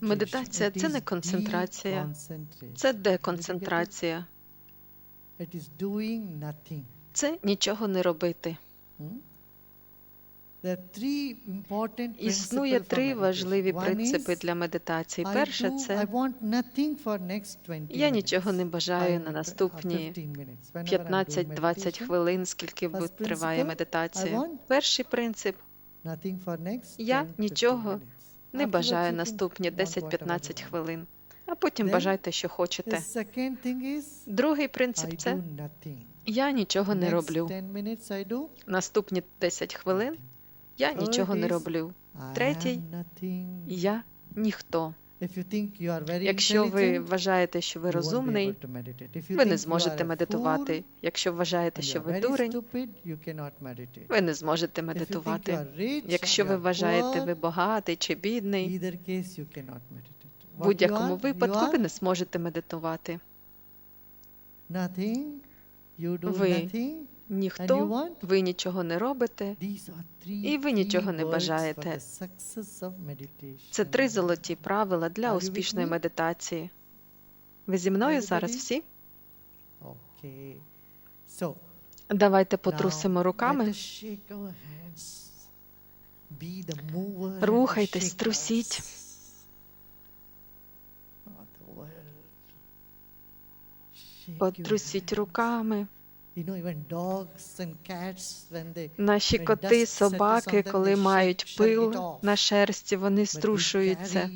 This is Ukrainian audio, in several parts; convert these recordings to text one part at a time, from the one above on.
Медитація це is не концентрація, це деконцентрація, It is doing nothing. це нічого не робити. Hmm? Існує три важливі принципи для медитації. Перше це want nothing for next 20 я нічого не бажаю на uh, наступні 15 minutes. Whenever I'm doing 15-20 meditation, хвилин, скільки триває медитація. Перший принцип Я нічого не бажаю наступні want whatever 10-15 хвилин, а потім бажайте, що хочете. Другий принцип це я нічого не роблю. 10 minutes I do Наступні 10 хвилин я нічого не роблю. Третій. Я ніхто. Якщо ви вважаєте, що ви розумний, ви не зможете медитувати. Якщо вважаєте, що ви дурень, ви не зможете медитувати. Якщо ви вважаєте, ви багатий чи бідний, в будь-якому випадку ви не зможете медитувати. Ви Ніхто, ви нічого не робите. І ви нічого не бажаєте. Це три золоті правила для успішної медитації. Ви зі мною зараз всі? Давайте потрусимо руками. Рухайтесь, трусіть. Потрусіть руками. Наші коти, собаки, коли мають пил на шерсті, вони струшуються.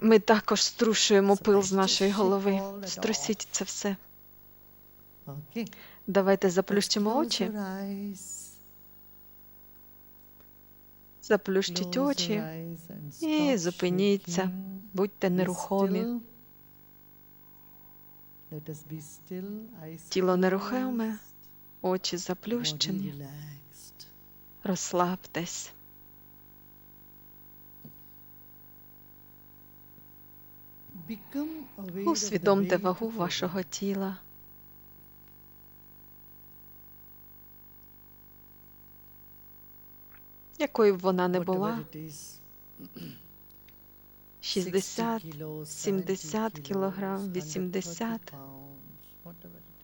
Ми також струшуємо пил з нашої голови. Струсіть це все. Давайте заплющимо очі. Заплющіть очі. і зупиніться. Будьте нерухомі. Тіло нерухоме, очі заплющені. Розслабтесь. Усвідомте вагу вашого тіла. Якою б вона не була, 60, 60 kilos, 70 70 кілограм, kilos, 80. 130 pounds, whatever it is.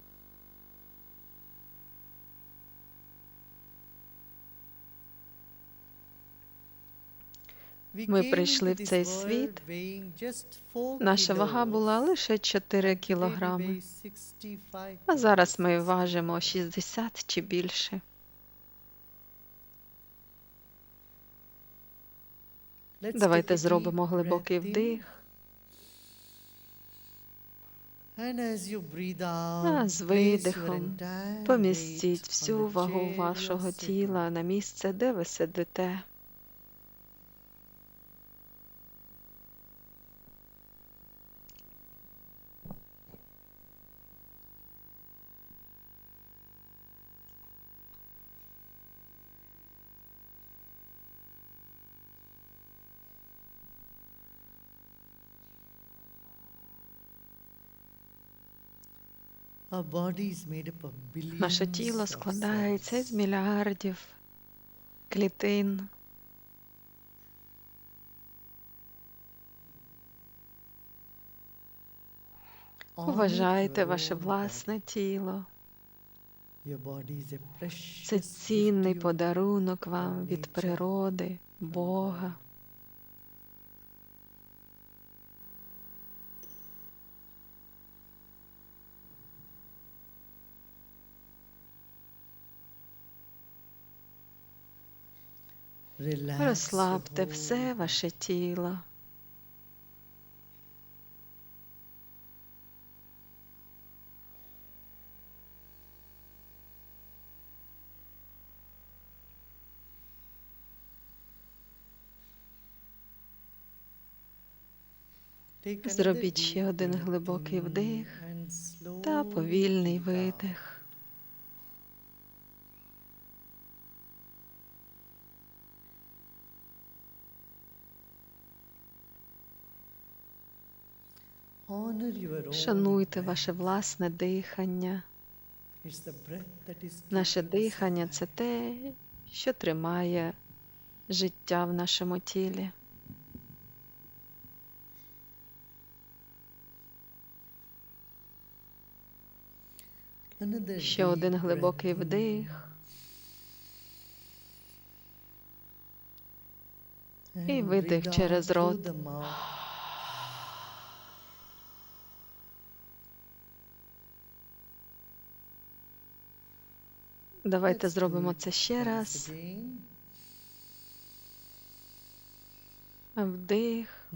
We Ми прийшли в цей світ. Наша вага була лише 4 Today we кілограми, weigh 65 а зараз ми важимо 60 чи більше. Давайте зробимо глибокий вдих, а з видихом помістіть всю вагу вашого тіла на місце, де ви сидите. Наше тіло складається з мільярдів клітин. Уважайте ваше власне тіло. Це цінний подарунок вам від природи, Бога. Розслабте все ваше тіло. Зробіть ще один глибокий вдих та повільний видих. Шануйте ваше власне дихання. Наше дихання це те, що тримає життя в нашому тілі. Ще один глибокий вдих і видих через рот. Давайте зробимо це ще раз. Вдих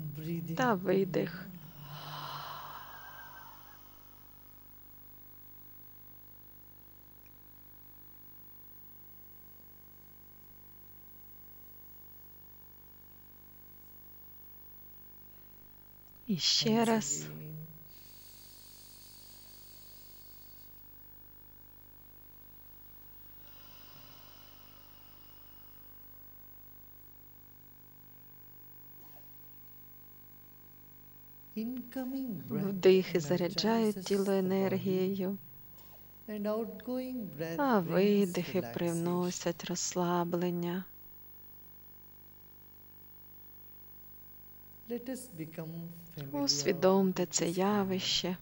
та видих. І ще раз. Вдихи заряджають тіло енергією, а видихи привносять розслаблення. Усвідомте це явище.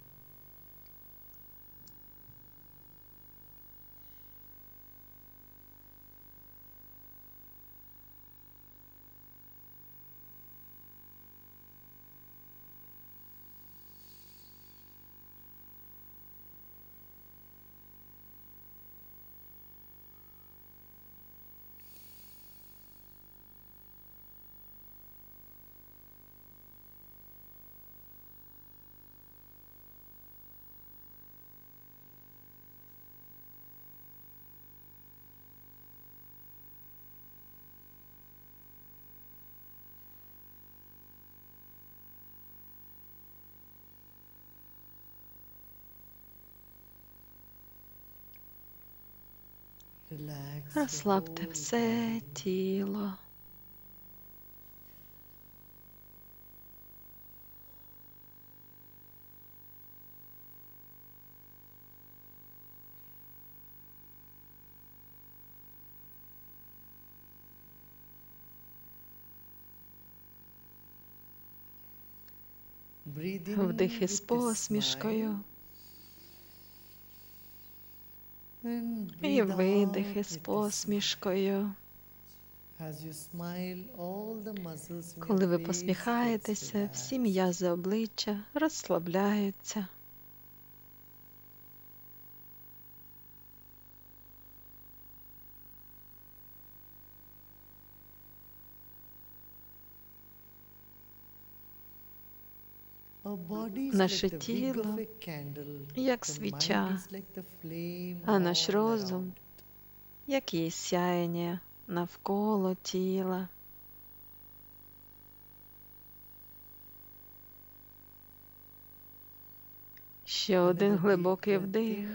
Розслабте все тіло. Breathe in Вдихи з посмішкою. І видихи з посмішкою. Коли ви посміхаєтеся, всі м'язи обличчя розслабляються. Наше тіло як свіча, а наш розум як є сяєння навколо тіла. Ще один глибокий вдих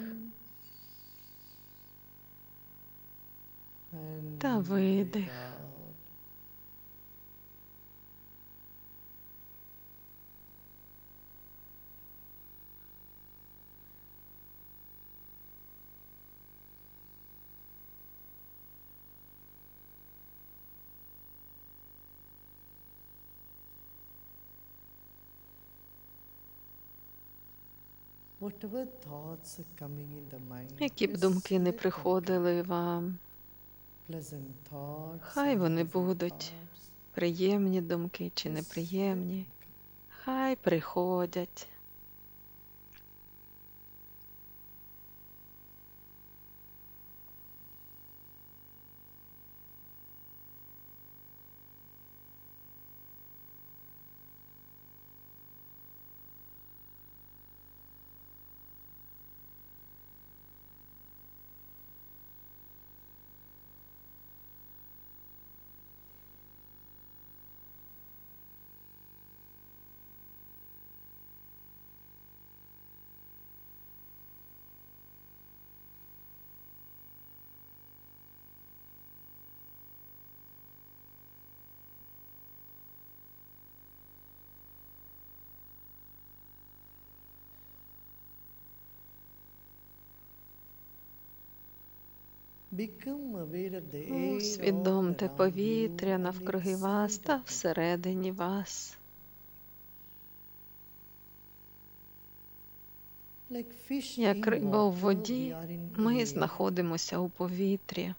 та видих. Які б думки не приходили вам, Хай вони будуть приємні думки чи неприємні, хай приходять. Усвідомте повітря навкруги вас та всередині вас. Як риба у воді, Ми знаходимося у повітрі.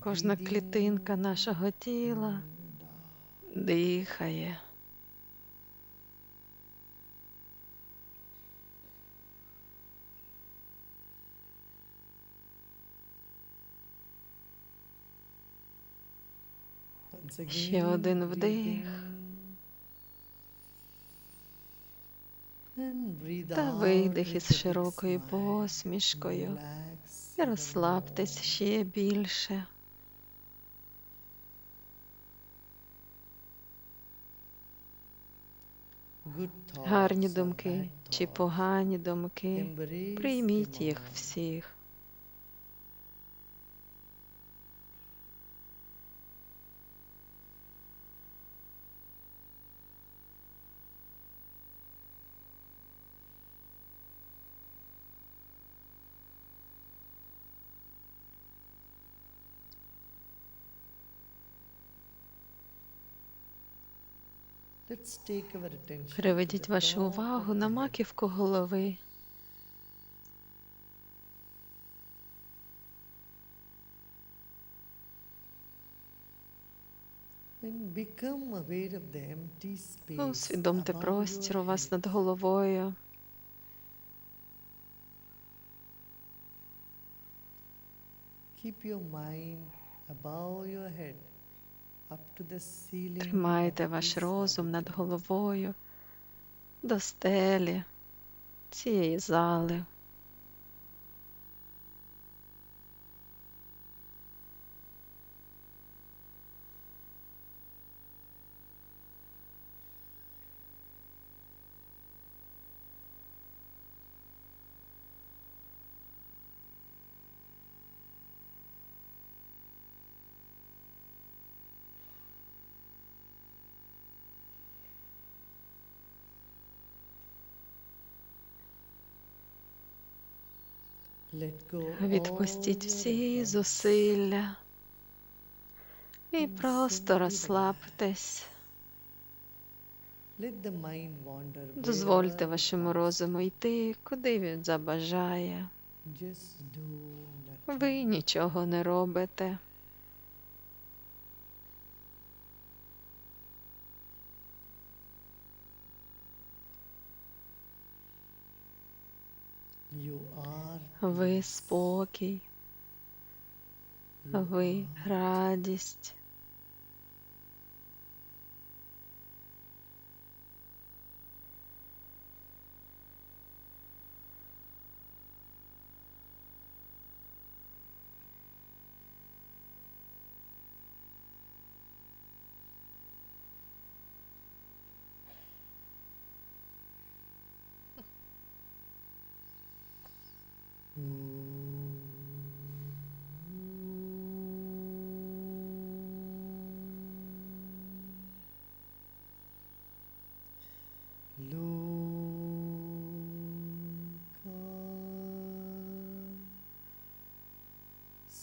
Кожна клітинка нашого тіла out. дихає. Ще один вдих. Та видих із широкою посмішкою. І розслабтесь ще більше. Гарні думки чи погані думки. Прийміть їх всіх. Приведіть вашу увагу на маківку голови. Усвідомте простір у вас над головою. Keep your mind above your head, Тримайте ваш розум над головою до стелі цієї зали. Відпустіть всі зусилля і просто розслабтесь. Дозвольте вашому розуму йти, куди він забажає. Ви нічого не робите. Ви спокій, ви радість.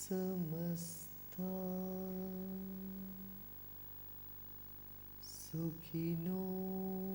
समस्ता सुखिनो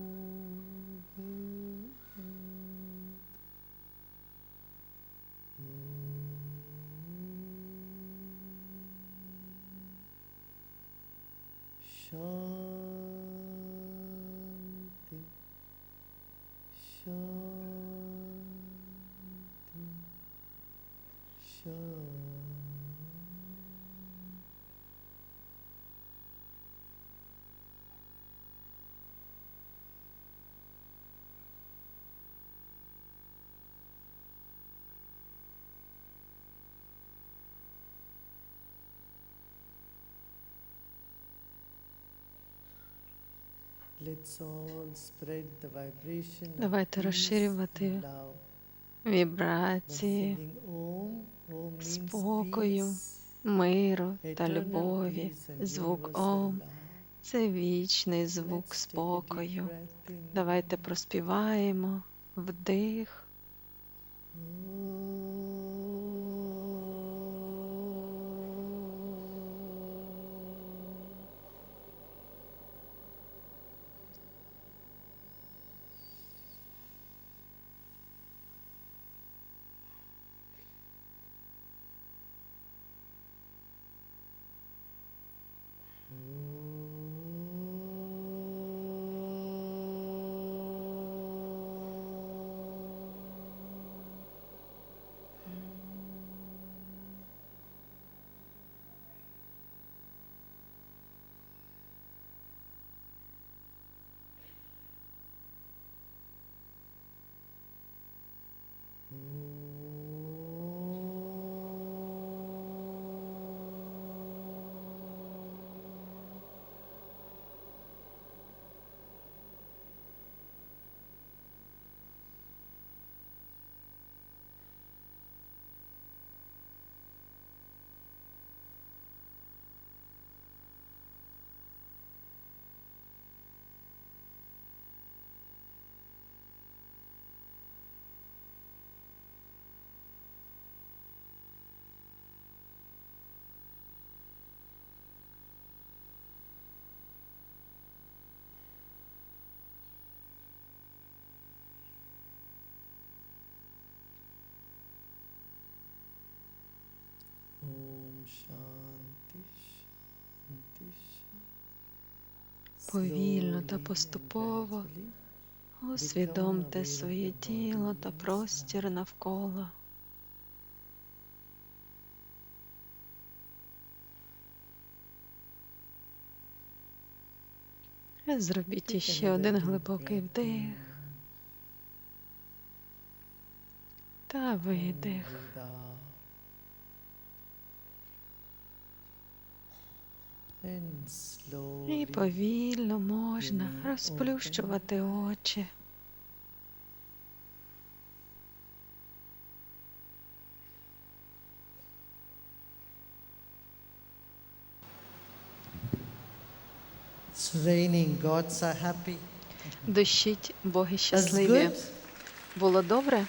Давайте розширювати Вібрації спокою, миру та любові. Звук Ом. Це вічний звук спокою. Давайте проспіваємо вдих, Ooh. Повільно та поступово усвідомте своє тіло та простір навколо. Зробіть іще один глибокий вдих. Та видих. І повільно можна розплющувати очі. Дощить, боги щасливі. Було добре?